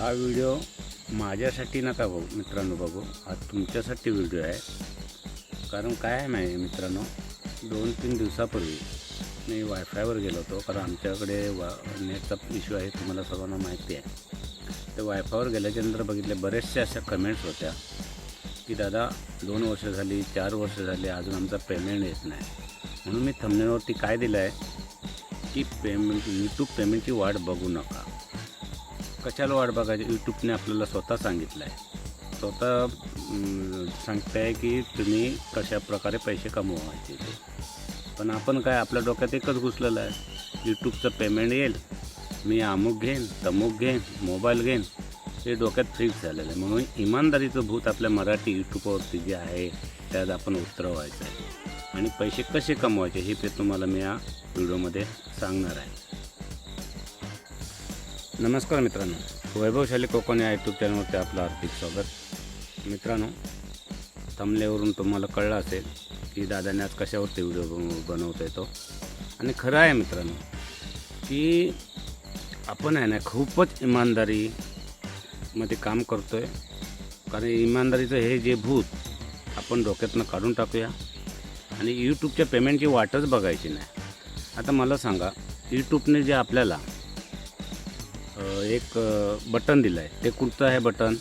हा व्हिडिओ माझ्यासाठी नका बघू मित्रांनो बघू. हा तुमच्यासाठी व्हिडिओ आहे. कारण काय आहे माहिती मित्रांनो? दोन तीन दिवसापूर्वी मी वायफायवर गेलो होतो. कारण आमच्याकडे वा नेटचा इश्यू आहे तुम्हाला सर्वांना माहिती आहे. तर वायफायवर गेल्याच्यानंतर बघितले बरेचशा अशा कमेंट्स होत्या की दादा दोन वर्ष झाली चार वर्ष झाली अजून आमचा पेमेंट येत नाही. म्हणून मी थंबनेवरती काय दिलं आहे की पेमेंट यूट्यूब पेमेंटची वाट बघू नका. कशाला वाट बघायची? यूट्यूबने आपल्याला स्वतः सांगितलं आहे स्वतः सांगताय की तुम्ही कशा प्रकारे पैसे कमवायचे ते. पण आपण काय आपल्या डोक्यात एकच घुसलेलं आहे. यूट्यूबचं पेमेंट येईल मी अमुक घेईन तमुक घेईन मोबाईल घेईन हे डोक्यात फिक्स झालेलं आहे. म्हणून इमानदारीचं भूत आपल्या मराठी यूट्यूबवरती जे आहे त्यात आपण उतरवायचं आहे. आणि पैसे कसे कमवायचे हे ते तुम्हाला मी या व्हिडिओमध्ये सांगणार आहे. नमस्कार मित्रांनो. वैभवशाली कोकण या यूट्यूब चॅनलवरती आपलं हार्दिक स्वागत. मित्रांनो थमलेवरून तुम्हाला कळलं असेल की दादाने आज कशावरती व्हिडिओ बनवतो येतो आणि खरं आहे मित्रांनो की आपण आहे ना खूपच इमानदारीमध्ये काम करतो आहे कारण इमानदारीचं हे जे भूत आपण डोक्यातनं काढून टाकूया. आणि यूट्यूबच्या पेमेंटची वाटच बघायची नाही. आता मला सांगा यूट्यूबने जे आपल्याला एक बटन दिलं आहे ते कुठचं आहे बटन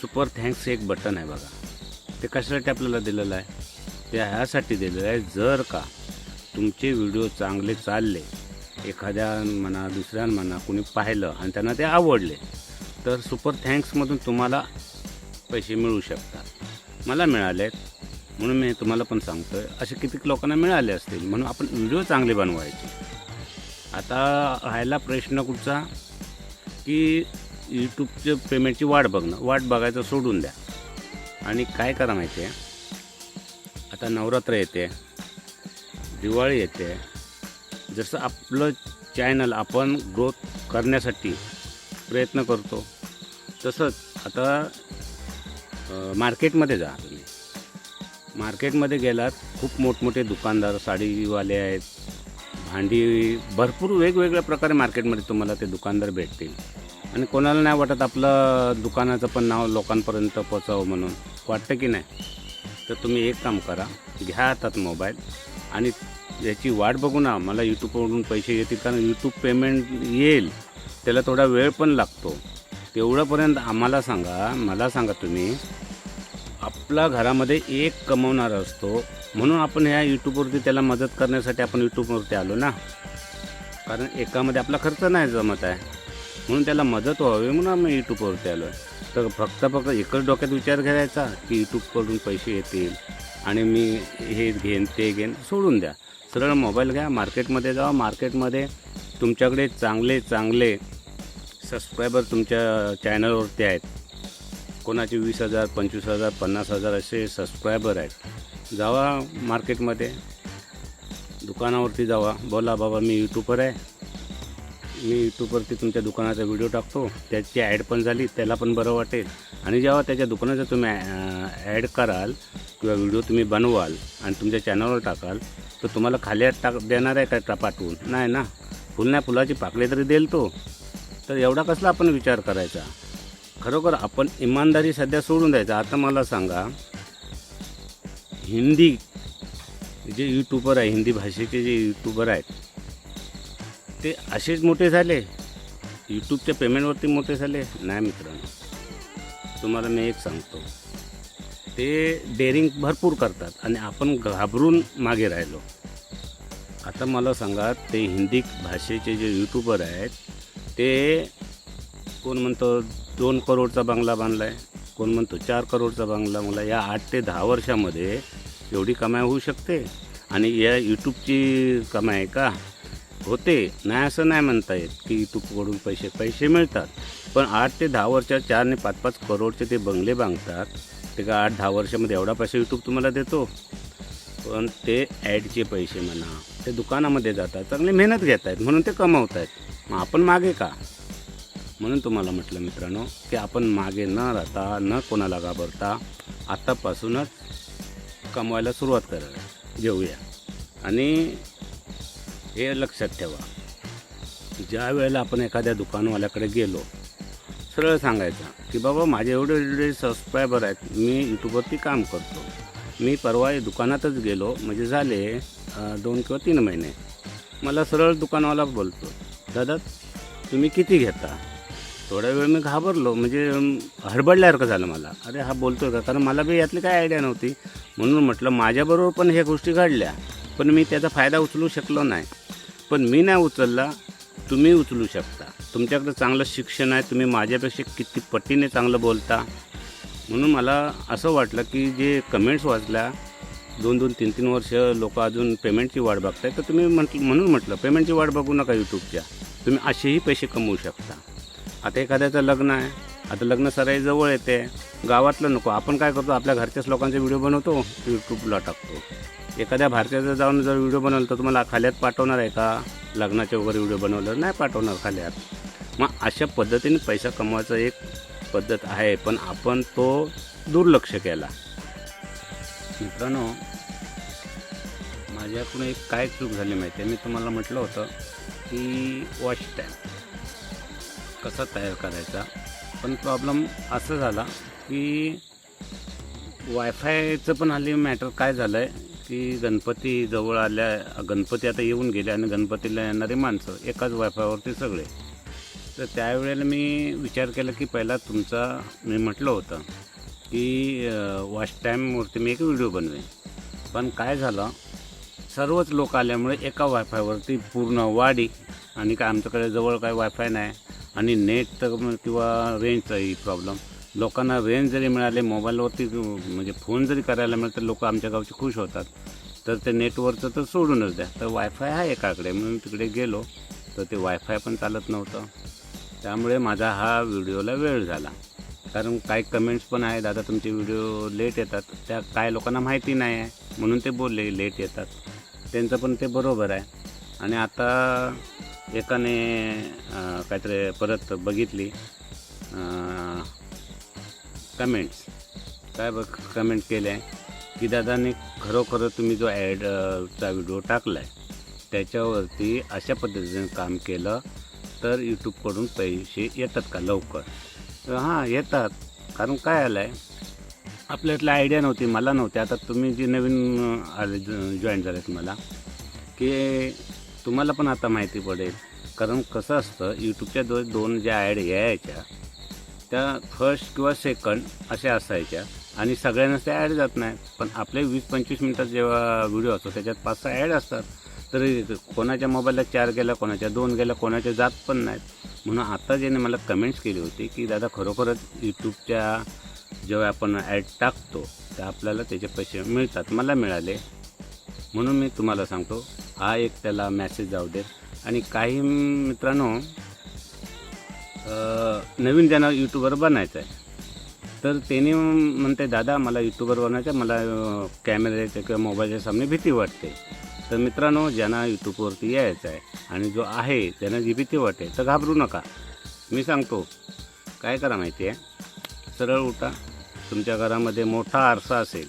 सुपर थँक्स एक बटन आहे बघा. ते कशासाठी आपल्याला दिलेलं आहे? ते ह्यासाठी दिलेलं आहे जर का तुमचे व्हिडिओ चांगले चालले एखाद्या म्हणा दुसऱ्या म्हणा कुणी पाहिलं आणि त्यांना ते आवडले तर सुपर थँक्समधून तुम्हाला पैसे मिळू शकतात. मला मिळाले म्हणून मी तुम्हाला पण सांगतो आहे असे कितीक लोकांना मिळाले असतील म्हणून आपण व्हिडिओ चांगले बनवायचे. आता राहायला प्रश्न कुठचा? की यूट्यूबच्या पेमेंटची वाट बघणं वाट बघायचं सोडून द्या. आणि काय करा माहिती आहे? आता नवरात्र येते दिवाळी येते. जसं आपलं चॅनल आपण ग्रोथ करण्यासाठी प्रयत्न करतो तसंच आता मार्केटमध्ये जा. तुम्ही मार्केटमध्ये गेलात खूप मोठमोठे दुकानदार साडीवाले आहेत. भांडी भरपूर वेगवेगळ्या प्रकारे मार्केटमध्ये तुम्हाला ते दुकानदार भेटतील. आणि कोणाला नाही वाटत आपलं दुकानाचं पण नाव लोकांपर्यंत पोचावं म्हणून. वाटतं की नाही? तर तुम्ही एक काम करा. घ्या हातात मोबाईल आणि याची वाट बघू ना. मला यूट्यूबवरून पैसे येतील कारण यूट्यूब पेमेंट येईल. त्याला थोडा वेळ पण लागतो. तेवढंपर्यंत आम्हाला सांगा मला सांगा तुम्ही. आपला घरामध्ये एक कमवणारा असतो. म्हणून आपण ह्या यूट्यूबवरती त्याला मदत करण्यासाठी आपण यूट्यूबवरती आलो ना. कारण एकामध्ये आपला खर्च नाही जमत आहे. म्हणून त्याला मदत व्हावी म्हणून आम्ही यूट्यूबवरती आलो आहे तर फक्त फक्त एकच डोक्यात विचार करायचा की यूट्यूबकडून पैसे येतील आणि मी हे घेईन ते घेईन सोडून द्या. सरळ मोबाईल घ्या मार्केटमध्ये जा मार्केटमध्ये तुमच्याकडे चांगले चांगले सबस्क्रायबर तुमच्या चॅनलवरती आहेत. कोणाचे वीस हजार पंचवीस हजार पन्नास हजार असे सबस्क्रायबर आहेत. जावा मार्केटमध्ये दुकानावरती जावा. बोला बाबा मी यूट्यूबर आहे. मी यूट्यूबवरती तुमच्या दुकानाचा व्हिडिओ टाकतो त्याची ॲड पण झाली त्याला पण बरं वाटेल. आणि जेव्हा त्याच्या दुकानाचं तुम्ही ॲड कराल किंवा व्हिडिओ तुम्ही बनवाल आणि तुमच्या चॅनलवर टाकाल तर तुम्हाला खाली टाक देणार आहे का पाठवून? नाही ना. फुल नाही फुलाची पाकळी तरी देईल तो. तर एवढा कसला आपण विचार करायचा? खरोखर आपण इमानदारी सध्या सोडून द्यायचा. आता मला सांगा हिंदी जे यूट्यूबर आहे हिंदी भाषेचे जे यूट्यूबर आहेत ते असेच मोठे झाले. यूट्यूबच्या पेमेंटवरती मोठे झाले. नाही मित्रांनो तुम्हाला मी एक सांगतो. ते डेअरिंग भरपूर करतात आणि आपण घाबरून मागे राहिलो. आता मला सांगा ते हिंदी भाषेचे जे यूट्यूबर आहेत ते कोण म्हणतो दोन करोडचा बंगला बांधला आहे कोण म्हणतो चार करोडचा बंगला बांधला या आठ ते दहा वर्षामध्ये एवढी कमाई होऊ शकते? आणि या यूट्यूबची कमाई का? होते. नाही असं नाही म्हणता येत की यूट्यूबकडून पैसे पैसे मिळतात. पण आठ ते दहा वर्षात चार आणि पाच पाच करोडचे ते बंगले बांधतात. ते का आठ दहा वर्षामध्ये एवढा पैसा यूट्यूब तुम्हाला देतो? पण ते ॲडचे पैसे म्हणा ते दुकानामध्ये जातात चांगली मेहनत घेत आहेत म्हणून ते कमवत आहेत मग आपण मागे का? म्हणून तुम्हाला म्हटलं मित्रांनो की आपण मागे न राहता न कोणाला घाबरता आत्तापासूनच कमवायला सुरुवात करायला जेऊया आणि हे लक्षात ठेवा. ज्या वेळेला आपण एखाद्या दुकानवाल्याकडे गेलो सरळ सांगायचं की बाबा माझे एवढे एवढे सबस्क्रायबर आहेत मी यूट्यूबवरती काम करतो. मी परवा दुकानातच गेलो म्हणजे झाले दोन किंवा तीन महिने. मला सरळ दुकानवाला बोलतो दादा तुम्ही किती घेता? थोडा वेळ मी घाबरलो म्हणजे हडबडल्यासारखं झालं मला. अरे हा बोलतो का? कारण मला बी यातली काय आयडिया नव्हती. म्हणून म्हटलं माझ्याबरोबर पण ह्या गोष्टी घडल्या पण मी त्याचा फायदा उचलू शकलो नाही. पण मी नाही उचलला तुम्ही उचलू शकता. तुमच्याकडे चांगलं शिक्षण आहे तुम्ही माझ्यापेक्षा किती पटीने चांगलं बोलता. म्हणून मला असं वाटलं की जे कमेंट्स वाचल्या दोन दोन तीन तीन वर्ष लोक अजून पेमेंटची वाट बघताय तर तुम्ही म्हटलं म्हणून म्हटलं पेमेंटची वाट बघू नका यूट्यूबच्या तुम्ही असेही पैसे कमवू शकता. आता एखाद्याचं लग्न आहे आता लग्न सराई जवळ येते गावातलं नको आपण काय करतो आपल्या घरच्याच लोकांचे व्हिडिओ बनवतो यूट्यूबला टाकतो. एखाद्या भारतीयाचा जाऊन जर व्हिडिओ बनवलं तर तुम्हाला खाल्यात पाठवणार आहे का? लग्नाचे वगैरे व्हिडिओ बनवलं नाही पाठवणार खाल्यात. मग अशा पद्धतीने पैसा कमवायचा एक पद्धत आहे पण आपण तो दुर्लक्ष केला. मित्रांनो माझ्याकडून एक काय चूक झाली माहिती आहे? मी तुम्हाला म्हटलं होतं की वॉच टाईम कसा तयार करायचा? पण प्रॉब्लेम असं झाला की वायफायचं पण हल्ली मॅटर काय झालं आहे की गणपती जवळ आल्या गणपती आता येऊन गेले आणि गणपतीला येणारी माणसं एकाच वायफायवरती सगळे. तर त्यावेळेला मी विचार केला की पहिला तुमचा मी म्हटलं होतं की वॉच टाईमवरती मी एक व्हिडिओ बनवेन. पण काय झालं सर्वच लोक आल्यामुळे एका वायफायवरती पूर्ण वाढी आणि काय आमच्याकडे जवळ काय वायफाय नाही आणि नेट तर मग किंवा रेंजचाही प्रॉब्लेम लोकांना रेंज जरी मिळाले मोबाईलवरती म्हणजे फोन जरी करायला मिळालं तर लोक आमच्या गावचे खुश होतात. तर ते नेटवरचं तर सोडूनच द्या. तर वायफाय आहे एकाकडे. म्हणून तिकडे गेलो तर ते वायफाय पण चालत नव्हतं. त्यामुळे माझा हा व्हिडिओला वेळ झाला. कारण काही कमेंट्स पण आहे दादा तुमचे व्हिडिओ लेट येतात. त्या काय लोकांना माहिती नाही आहे म्हणून ते बोलले लेट येतात. त्यांचं पण ते बरोबर आहे. आणि आता एकाने काहीतरी परत बघितली. कमेंट्स काय बघ कमेंट केले आहे की दादाने खरोखर तुम्ही जो ॲडचा व्हिडिओ टाकला आहे त्याच्यावरती अशा पद्धतीने काम केलं तर यूट्यूबकडून पैसे येतात का लवकर? तर हां येतात. कारण काय आलं आहे आपल्यातली आयडिया नव्हती मला नव्हती. आता तुम्ही जी नवीन आले जॉईन झालेत मला की तुम्हाला पण आता माहिती पडेल. कारण कसं असतं यूट्यूबच्या दो दोन ज्या ॲड यायच्या त्या फर्स्ट किंवा सेकंड अशा असायच्या. आणि सगळ्यांनाच त्या ॲड जात नाही पण आपले वीस पंचवीस मिनटात जेव्हा व्हिडिओ असतो त्याच्यात पाच सहा ॲड असतात. तरी कोणाच्या मोबाईलला चार गेल्या कोणाच्या दोन गेल्या कोणाच्या जात पण नाहीत. म्हणून आता ज्याने मला कमेंट्स केली होती की दादा खरोखरच यूट्यूबच्या जेव्हा आपण ॲड टाकतो तर आपल्याला त्याचे पैसे मिळतात. मला मिळाले. म्हणून मी तुम्हाला सांगतो हा एक त्याला मेसेज जाऊ दे आणि काही मित्रांनो नवीन ज्यांना यूट्यूबर बनायचं आहे तर त्याने म्हणते दादा मला यूट्यूबर बनायचं आहे, मला कॅमेऱ्याच्या किंवा मोबाईलच्या सामने भीती वाटते. तर मित्रांनो ज्यांना यूट्यूबवरती यायचं आहे आणि जो आहे त्यांना जी भीती वाटते तर घाबरू नका. मी सांगतो काय करा माहिती आहे सरळ उठा. तुमच्या घरामध्ये मोठा आरसा असेल.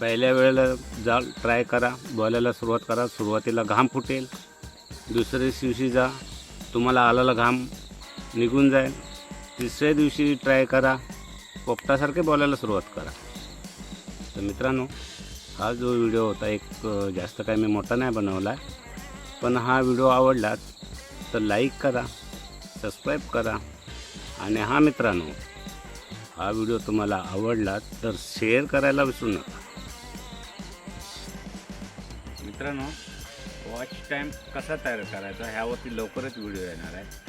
पहिल्या वेळेला जा ट्राय करा. बोलायला सुरुवात करा. सुरुवातीला घाम फुटेल. दुसऱ्या दिवशी जा. तुम्हाला आलेला घाम निघून जाईल. तिसऱ्या दिवशी ट्राय करा. पोपटासारखे बोलायला सुरुवात करा. तर मित्रांनो हा जो व्हिडिओ होता एक जास्त काय मी मोठा नाही बनवला पण हा व्हिडिओ आवडला तर लाईक करा सबस्क्राईब करा. आणि हा मित्रांनो हा व्हिडिओ तुम्हाला आवडला तर शेअर करायला विसरू नका. मित्रांनो वॉच टाईम कसा तयार करायचा? ह्यावरती लवकरच व्हिडिओ येणार आहे.